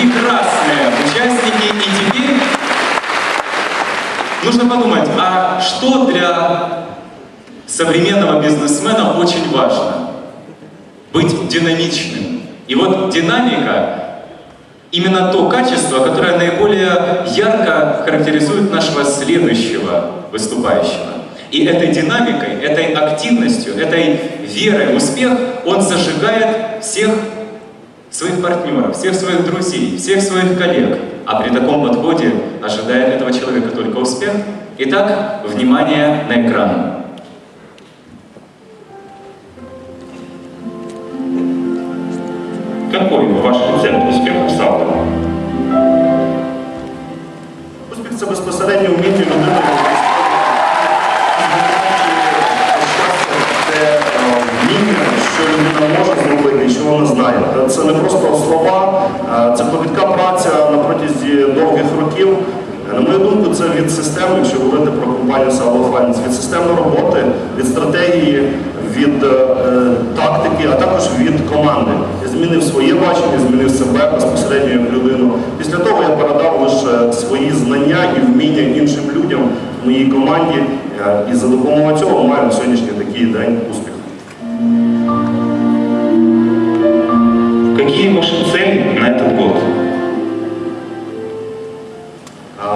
прекрасные участники. И теперь нужно подумать, а что для современного бизнесмена очень важно? Быть динамичным. И вот динамика именно то качество, которое наиболее ярко характеризует нашего следующего выступающего. И этой динамикой, этой активностью, этой верой в успех он зажигает всех своих партнеров, всех своих друзей, всех своих коллег. А при таком подходе ожидает этого человека только успех. Итак, внимание на экран. Какой ваш рецепт успіху в сауні? Успіх це безпосередньо вміння зробити і знає. Це не просто слова, е, це клопітка праця на протязі довгих років. Е, На мою думку, це від системи, якщо говорити про компанію Finance, від системної роботи, від стратегії, від е, тактики, а також від команди. Я змінив своє бачення, змінив себе безпосередньо як людину. Після того я передав лише свої знання і вміння іншим людям в моїй команді. Е, І за допомогою цього маємо сьогоднішній такий день успіху. Какие ваши цели на этот год?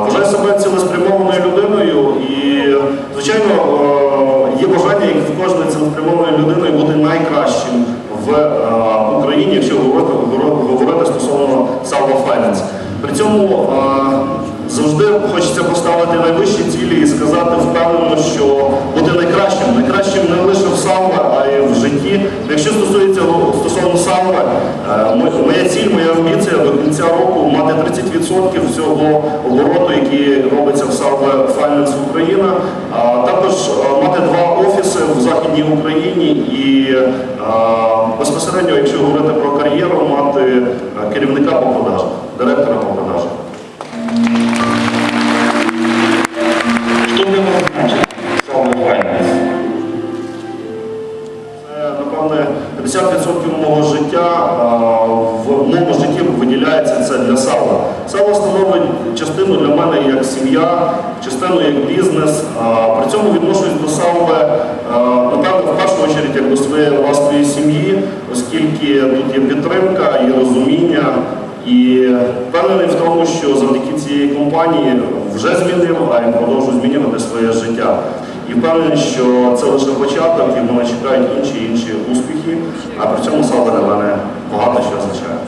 Вважаю себе цілеспрямованою людиною і, звичайно, е, є бажання, як в кожної цілеспрямованої людини, бути найкращим в е, Україні, якщо говорити, стосовно Finance. При цьому е, завжди хочеться поставити найвищі цілі і сказати впевнено, що найкращим, найкращим не лише в Salvo, а й в житті. Якщо стосується стосовно Salvo, е, моя ціль, моя амбіція до кінця року мати 30% всього обороту, який робиться в Salvo Finance Україна, а також е, мати два офіси в Західній Україні і е, безпосередньо, якщо говорити про кар'єру, мати керівника по продажах, директора по продажах. 60% мого життя в моєму житті виділяється це для сала. Сало становить частину для мене як сім'я, частину як бізнес. При цьому відношусь до сала, напевно, в першу чергу як до своєї власної сім'ї, оскільки тут є підтримка і розуміння. І впевнений в тому, що завдяки цієї компанії вже змінив, а й продовжу змінювати своє життя. І впевнений, що це лише початок, і мене чекають інші інші а при цьому саме для мене багато що означає.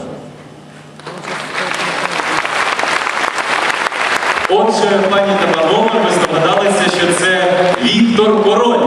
Отже, пані та панове, ви здогадалися, що це Віктор Король.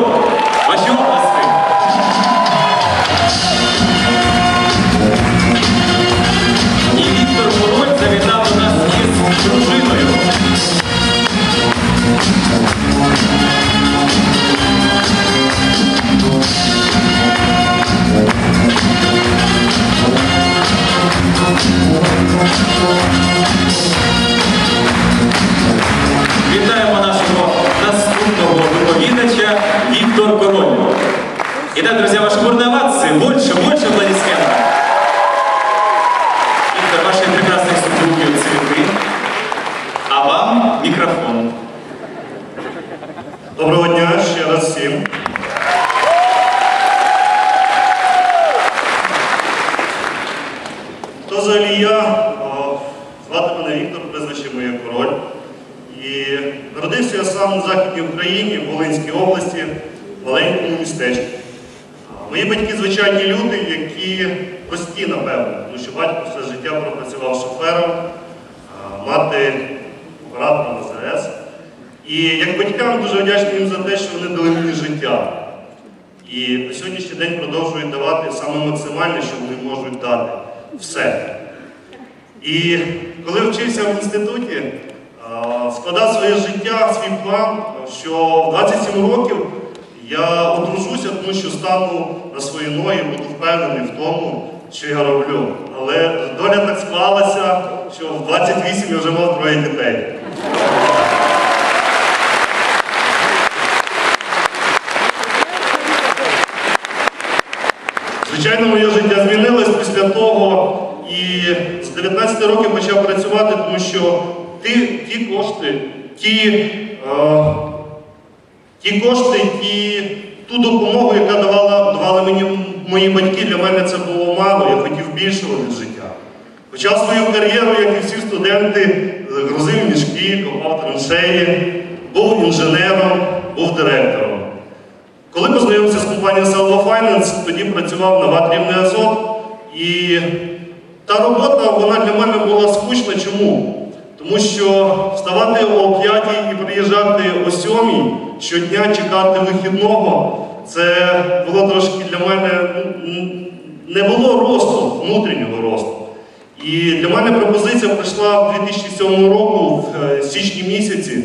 Итак, друзья, ваши бурные овации. Больше, больше аплодисментов. Виктор, вашей прекрасной супруге цветы. А вам микрофон. Доброго дня ще раз всім. Хто взагалі я? Звати мене Віктор, прізвище моє король. І народився я сам у Західній Україні, в Волинській області, в маленькому містечку. Мої батьки звичайні люди, які прості, напевно, тому що батько все життя пропрацював шофером, мати оператором АЗС. І як батькам дуже вдячний їм за те, що вони дали мені життя. І на сьогоднішній день продовжують давати саме максимальне, що вони можуть дати. Все. І коли вчився в інституті, складав своє життя, свій план, що в 27 років я одружуся, тому що стану на свої ноги, буду впевнений в тому, що я роблю. Але доля так склалася, що в 28 я вже мав троє дітей. Звичайно, моє життя змінилось після того, і з 15 років почав працювати, тому що ті, ті кошти, ті, е, ті кошти, ті, ту допомогу, яка давала, давали мені мої батьки, для мене це було мало, я хотів більшого від життя. Почав свою кар'єру, як і всі студенти, грузив мішки, копав траншеї, був інженером, був директором. Коли познайомився з компанією Salva Finance, тоді працював на ватрівний азот. І та робота вона для мене була скучна. Чому? Тому що вставати о 5 і приїжджати о 7, щодня чекати вихідного, це було трошки для мене не було росту, внутрішнього росту. І для мене пропозиція прийшла в 2007 року, в е, січні місяці,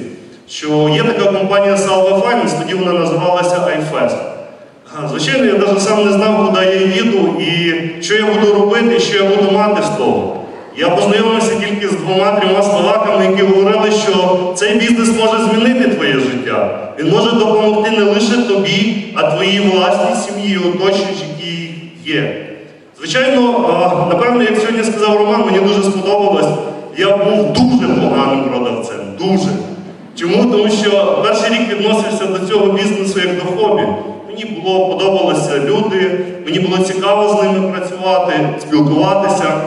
що є така компанія Salva Finance, тоді вона називалася iFest. Звичайно, я навіть сам не знав, куди я їду і що я буду робити, що я буду мати з того. Я познайомився тільки з двома-трьома словаками, які говорили, що цей бізнес може змінити твоє життя. Він може допомогти не лише тобі, а твоїй власній сім'ї, оточуючій, які є. Звичайно, напевно, як сьогодні сказав Роман, мені дуже сподобалось. Я був дуже поганим продавцем. Дуже. Чому? Тому що перший рік відносився до цього бізнесу як до хобі. Мені було подобалися люди, мені було цікаво з ними працювати, спілкуватися.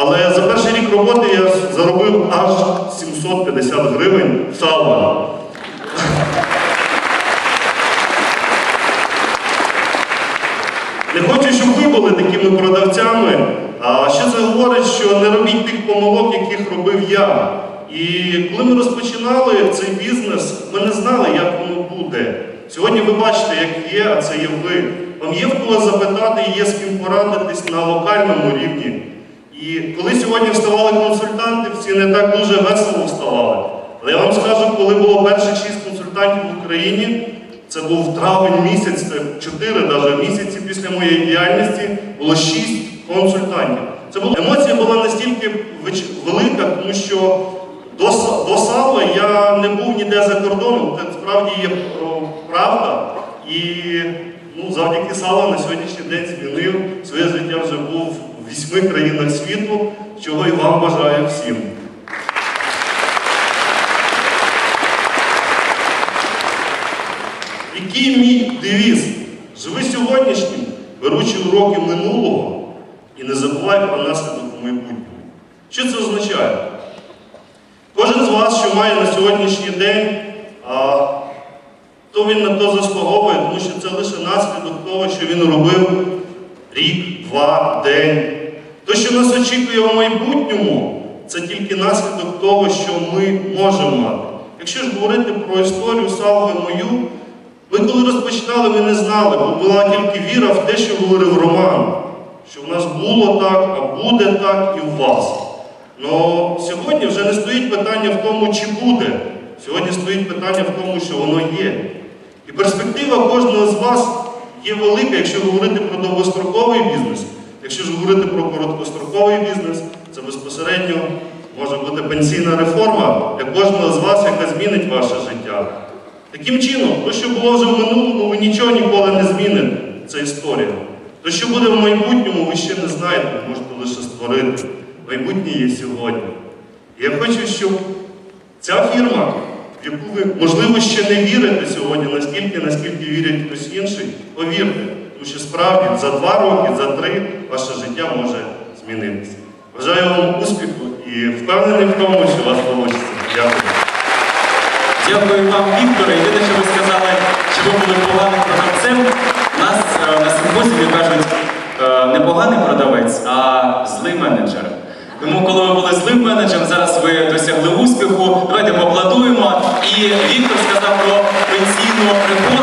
Але за перший рік роботи я заробив аж 750 гривень салоні. Не хочу, щоб ви були такими продавцями. А що це говорить, що не робіть тих помилок, яких робив я. І коли ми розпочинали цей бізнес, ми не знали, як воно буде. Сьогодні ви бачите, як є, а це є ви. Вам є в кого запитати, є з ким порадитись на локальному рівні. І коли сьогодні вставали консультанти, всі не так дуже весело вставали. Але я вам скажу, коли було перші шість консультантів в Україні, це був травень місяць, чотири навіть місяці після моєї діяльності було шість консультантів. Це була емоція була настільки велика, тому що до, до Сала я не був ніде за кордоном. Це справді є правда. І ну, завдяки Сала на сьогоднішній день змінив своє життя вже був в вісьми країнах світу, чого і вам бажаю всім. Який мій девіз? Живи сьогоднішнім, беручи уроки минулого і не забувай про наслідок у майбутньому. Що це означає? Кожен з вас, що має на сьогоднішній день, то він на то заслуговує, тому що це лише наслідок того, що він робив рік, два, день. То, що нас очікує в майбутньому, це тільки наслідок того, що ми можемо мати. Якщо ж говорити про історію Салви мою, ми коли розпочинали, ми не знали, бо була тільки віра в те, що говорив Роман, що в нас було так, а буде так і у вас. Но сьогодні вже не стоїть питання в тому, чи буде. Сьогодні стоїть питання в тому, що воно є. І перспектива кожного з вас є велика, якщо говорити про довгостроковий бізнес. Якщо ж говорити про короткостроковий бізнес, це безпосередньо може бути пенсійна реформа для кожного з вас, яка змінить ваше життя. Таким чином, то, що було вже в минулому, ви нічого ніколи не зміните. Це історія. То, що буде в майбутньому, ви ще не знаєте, можете лише створити. Майбутнє є сьогодні. І я хочу, щоб ця фірма, в яку ви, можливо, ще не вірите сьогодні, наскільки, наскільки вірить хтось інший, повірте. Тому що справді за два роки, за три ваше життя може змінитися. Бажаю вам успіху і впевнений в тому, що у вас вийде. Дякую. Дякую вам, Вікторе. Єдине, що ви сказали, що були поганим продавцем. У нас е, на симпозіумі кажуть е, не поганий продавець, а злий менеджер. Тому, коли ви були злим менеджером, зараз ви досягли успіху. Давайте поаплодуємо. І Віктор сказав про пенсійну реформу.